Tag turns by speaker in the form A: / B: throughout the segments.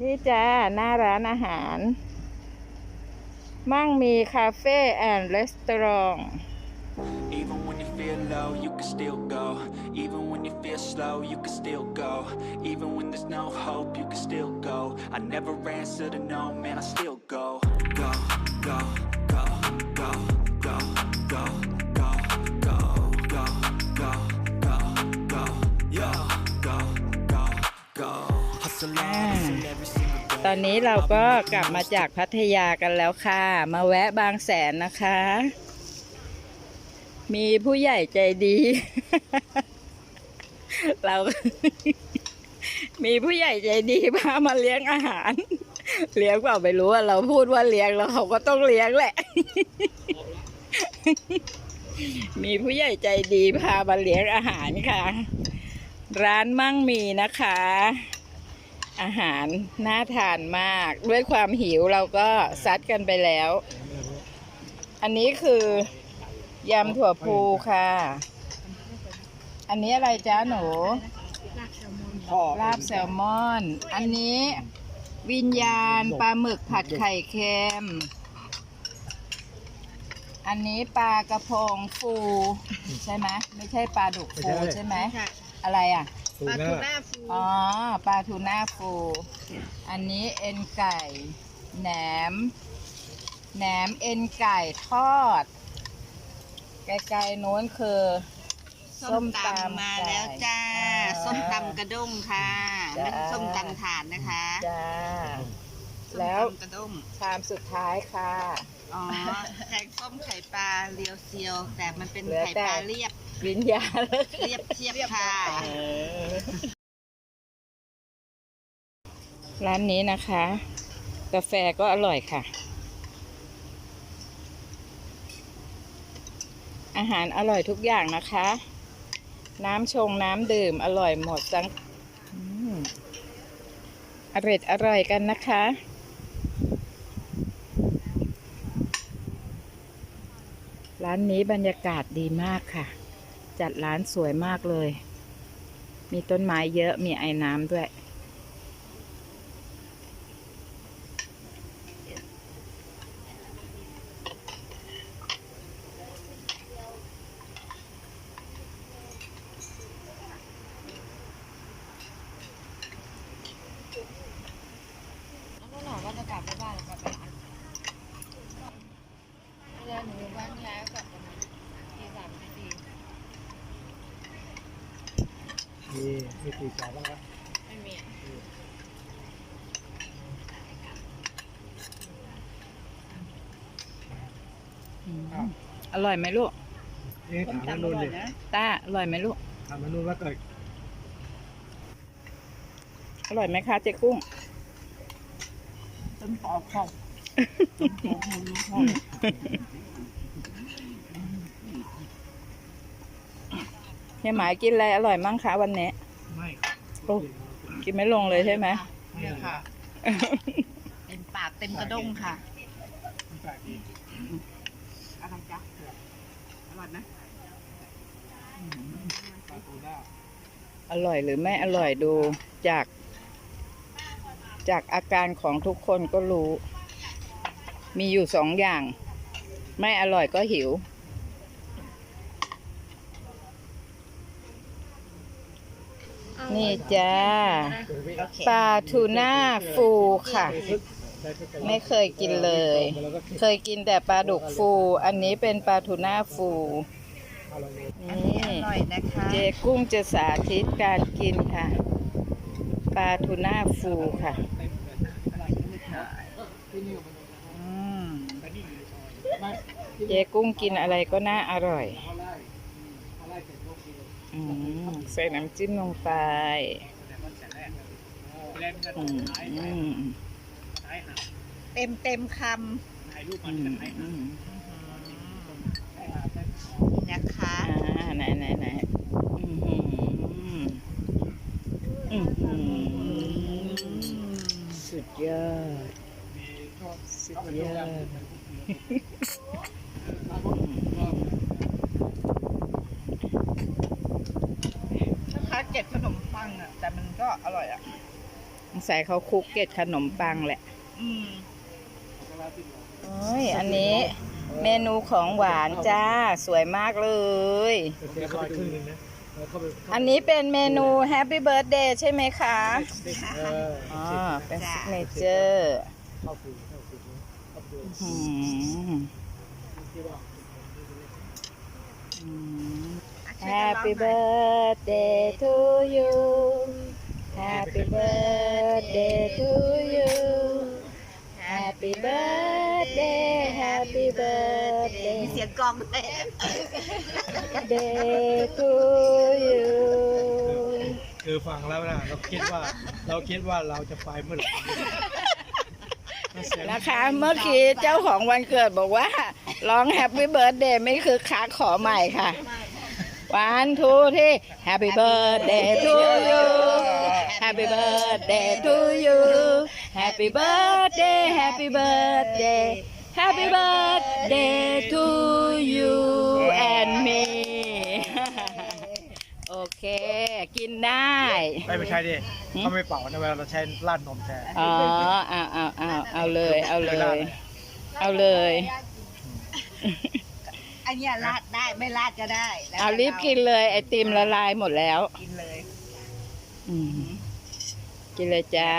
A: นี่จ้า หน้าร้านอาหาร มั่งมีคาเฟ่แอนด์รีสตอรอง
B: Even when you feel low, you can still go. Even when you feel slow, you can still go. Even when there's no hope, you can still go. I never answer to no, man, I still go. Go, go,
A: ตอนนี้เราก็กลับมาจากพัทยากันแล้วค่ะ มาแวะบางแสนนะคะ มีผู้ใหญ่ใจดี เรา มีผู้ใหญ่ใจดีพามาเลี้ยงอาหาร เลี้ยงเปล่าไม่รู้อะเราพูดว่าเลี้ยงแล้วเขาก็ต้องเลี้ยงแหละ มีผู้ใหญ่ใจดีพามาเลี้ยงอาหารค่ะ ร้านมั่งมีนะคะ อาหารน่าทานมาก ด้วยความหิวเราก็ซัดกันไปแล้ว อันนี้คือยำถั่วพูค่ะ อันนี้อะไรจ้าหนู ลาบแซลมอน อันนี้วิญญาณปลาหมึกผัดไข่เค็ม อันนี้ปลากระพงฟู ใช่ไหมไม่ใช่ปลาดุกฟูใช่ไหมอะไรอะ
C: ปลาทูน่าฟู
A: อ๋อปลาทูน่าฟู อันนี้เอ็นไก่แหนมแหนมเอ็นไก่ทอด ไกลๆโน้นคือ
C: ส้มตำมาแล้วจ้า
A: อ่า
C: ส้มตำกระด้งค่ะ
A: จ้า
C: ไม่ใช่ส้มตำถาดนะคะ
A: จ้า
C: ส้ม
A: แล้ว
C: ตำกระด้ง
A: ชามสุดท้ายค่ะ
C: อ๋อแกงส้มไข่ปลา เรียวเซียว แต่มันเป็น
A: เหลือ
C: ไข่
A: แต่
C: ปลาเรียบ
A: วิญญาณ
C: เรียบเทียบค่ะ
A: ร้านนี้นะคะ กาแฟก็อร่อยค่ะ อาหารอร่อยทุกอย่างนะคะ น้ำชงน้ำดื่มอร่อยหมดจังอืมอร่อยอร่อยกันนะคะานนี้บรรยากาศดีมากค่ะ จัดร้านสวยมากเลย มีต้นไม้เยอะมีไอ้น้ำด้วย
C: แล้วหนูว่าจะกลับไปบ้านหรือกลับไปร้านเดี๋ยวหนูบ้านแล้วกลับประมาณตีสามตีสี่
D: มีมีกี่จานบ้างครับ
C: ไม่มี
A: อร่อยไหมลูก
D: นี่ถามมนุนดิ
A: ต้า อร่อยไหมลูก
D: ถามมนุนว่าเกิด
A: อร่อยไหมคะเจ๊กุ้ง
C: ต้นปอกของ
A: เฮียหมายกินอะไรอร่อยมั่งคะวันนี้
D: ไม่
A: โอ้กินไม่ลงเลยใช่ไหม
C: เนี่ยค่ะ เต็มปากเต็มกระด้งค่ะ
D: ไม่แปลกดี
C: อะไรจ๊ะอร่อยนะ
D: ปลาทูน่า
A: อร่อยหรือไม่อร่อยดูจาก จากอาการของทุกคนก็รู้ มีอยู่สองอย่าง ไม่อร่อยก็หิว นี่จ้าปลาทูน่าฟูค่ะ ไม่เคยกินเลย เคยกินแต่ปลาดุกฟู อันนี้เป็นปลาทูน่าฟูนี่
C: อร่อยนะคะ
A: เจกุ้งจะสาธิตการกินค่ะ ปลาทูน่าฟูค่ะ
C: อืม
A: เจกุ้งกินอะไรก็น่าอร่อย อืม ใส่น้ำจิ้มลงไป
C: เต็มเต็มคำนะคะ
A: ไหนไหนไหนอืมสุดยอด สุดยอด
C: อร่อยอะ
A: สสัเขาคุกเก็ตขนมปังแหละ
C: อืม
A: โอ้ย อันนี้ เมนูของหวานจ้า สวยมากเลย
D: อันนี้เป็นเมนูแฮป
A: ปี้เบิร์ดเดย์ใช่ไหมคะ
D: อ๋อ
A: เป็นซิกเนเจอร์
D: แฮปปี้เบิร์ดเดย์
A: ทูยู Happy birthday to you Happy birthday to you Happy birthday Happy
C: มี
A: birthday
C: เสียงกลองด้วย
A: day to you
D: คือฟังแล้วนะเราคิดว่าเราคิดว่าเราจะไปเมื่อไหร่เสียง
A: นะคะเมื่อกี้เจ้าของวันเกิดบอกว่า ร้อง Happy birthday ไม่คือคักขอใหม่ค่ะ วันทูที่ Happy birthday to you Happy birthday to you Happy birthday Happy birthday Happy birthday to you and me โอเค กินได้
D: ไม่ไม่ใช่ดิเขาไม่เป่านะเวลาเราใช้ราดนมแทน
A: อ๋อเอาเอาเอาเอาเลย เอาเลย เอาเลย
C: อัน เนี้ยลาดได้ไม่ลาดก็ได้แล้ว
A: เอารีบกินเลย ไอติมละลายหมดแล้ว
C: กินเลย
A: อืมกินเลยจ้า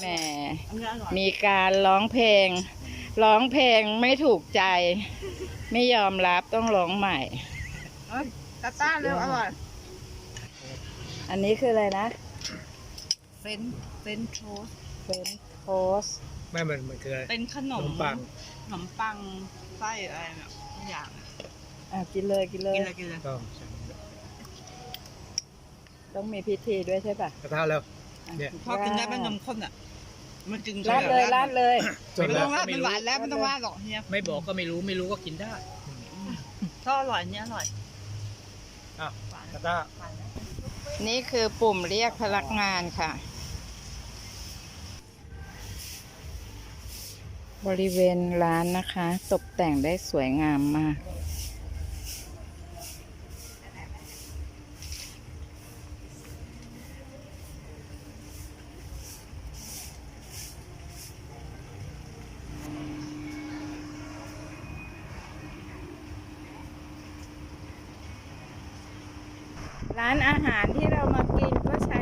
A: แหม
C: อันนี้อร่อย
A: มีการร้องเพลง ร้องเพลงไม่ถูกใจ ไม่ยอมรับต้องร้องใหม่
C: เอ้ยตาต้าเร็วอร่อย
A: อันนี้คืออะไรนะ
C: เฟรนเฟรนโทส
A: เฟนโทส
D: ไม่เหมือนมันคืออะไร
C: เป็นขน
D: ข
C: ม
D: นมปัง
C: ขนมปังไส้อะไรเนี่ยทุกอย่าง
A: อะกินเลยกินเลย
C: กินเลยกินเลย
D: ก็
A: ต้องมีพิธีด้วยใช่ปะ
D: กระทะแล้วเนี่ย
C: พอกินได้เป็นนมข้นอะ มันจึง
A: ราดเลยราดเลย
D: จ
C: ไม่
D: นแล้
C: ต้
D: ว
C: องราดมันหวานแล้วไม่ต้องราดหรอกเฮีย
E: ไม่บอกก็ไม่รู้ไม่รู้ก็กินได้
C: ถ้าอร่อยอันเนี้ยอร่อย
D: อะกระทะ
A: นี่คือปุ่มเรียกพนักงานค่ะ บริเวณร้านนะคะ ตกแต่งได้สวยงามมาก ร้านอาหารที่เรามากินก็ใช้